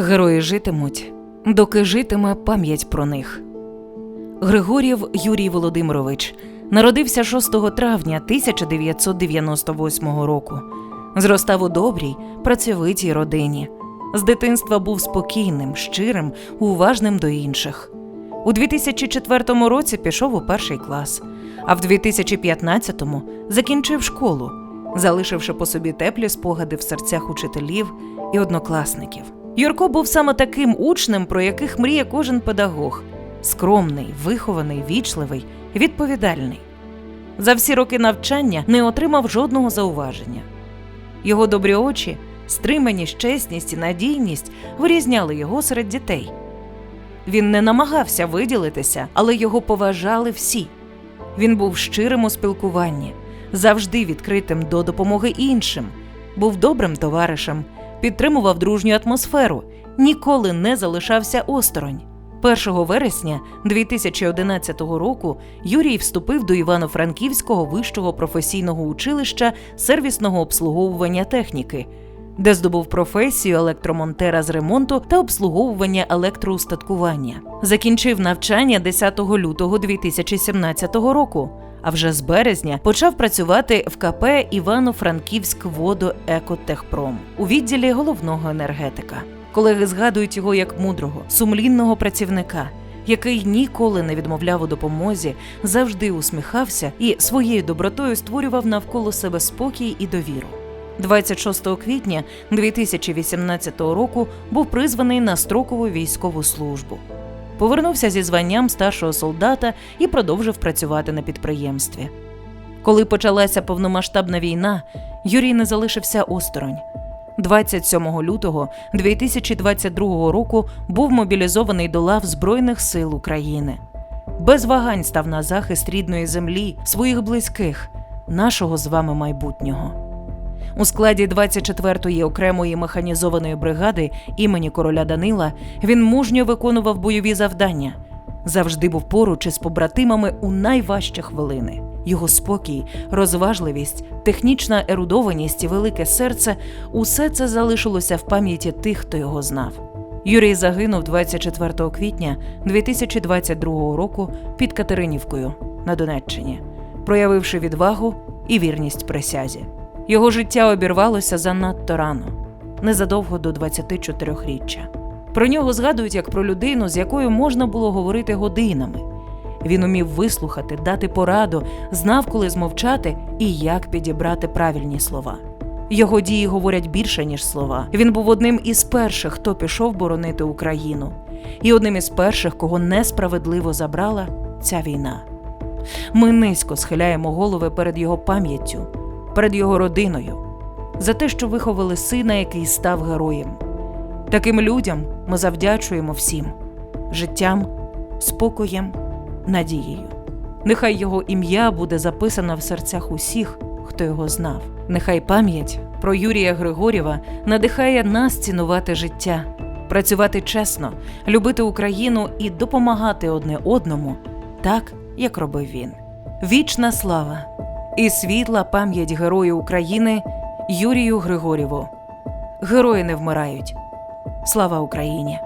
Герої житимуть, доки житиме пам'ять про них. Григорів Юрій Володимирович народився 6 травня 1998 року. Зростав у добрій, працьовитій родині. З дитинства був спокійним, щирим, уважним до інших. У 2004 році пішов у перший клас, а в 2015-му закінчив школу, залишивши по собі теплі спогади в серцях учителів і однокласників. Юрко був саме таким учнем, про яких мріє кожен педагог: скромний, вихований, вічливий, відповідальний. За всі роки навчання не отримав жодного зауваження. Його добрі очі, стриманість, чесність і надійність вирізняли його серед дітей. Він не намагався виділитися, але його поважали всі. Він був щирим у спілкуванні, завжди відкритим до допомоги іншим, був добрим товаришем, підтримував дружню атмосферу, ніколи не залишався осторонь. 1 вересня 2011 року Юрій вступив до Івано-Франківського вищого професійного училища сервісного обслуговування техніки, де здобув професію електромонтера з ремонту та обслуговування електроустаткування. Закінчив навчання 10 лютого 2017 року. А вже з березня почав працювати в КП Івано-Франківськ водоекотехпром у відділі головного енергетика. Колеги згадують його як мудрого, сумлінного працівника, який ніколи не відмовляв у допомозі, завжди усміхався і своєю добротою створював навколо себе спокій і довіру. 26 квітня 2018 року був призваний на строкову військову службу. Повернувся зі званням старшого солдата і продовжив працювати на підприємстві. Коли почалася повномасштабна війна, Юрій не залишився осторонь. 27 лютого 2022 року був мобілізований до лав Збройних сил України. Без вагань став на захист рідної землі, своїх близьких, нашого з вами майбутнього. У складі 24-ї окремої механізованої бригади імені короля Данила він мужньо виконував бойові завдання, завжди був поруч із побратимами у найважчі хвилини. Його спокій, розважливість, технічна ерудованість і велике серце усе це залишилося в пам'яті тих, хто його знав. Юрій загинув 24 квітня 2022 року під Катеринівкою на Донеччині, проявивши відвагу і вірність присязі. Його життя обірвалося занадто рано, незадовго до 24-річчя. Про нього згадують як про людину, з якою можна було говорити годинами. Він умів вислухати, дати пораду, знав, коли змовчати і як підібрати правильні слова. Його дії говорять більше, ніж слова. Він був одним із перших, хто пішов боронити Україну, і одним із перших, кого несправедливо забрала ця війна. Ми низько схиляємо голови перед його пам'яттю, перед його родиною, за те, що виховали сина, який став героєм. Таким людям ми завдячуємо всім життям, спокоєм, надією. Нехай його ім'я буде записано в серцях усіх, хто його знав. Нехай пам'ять про Юрія Григорєва надихає нас цінувати життя, працювати чесно, любити Україну і допомагати одне одному, так як робив він. Вічна слава і світла пам'ять Герою України Юрію Григорєву. Герої не вмирають. Слава Україні!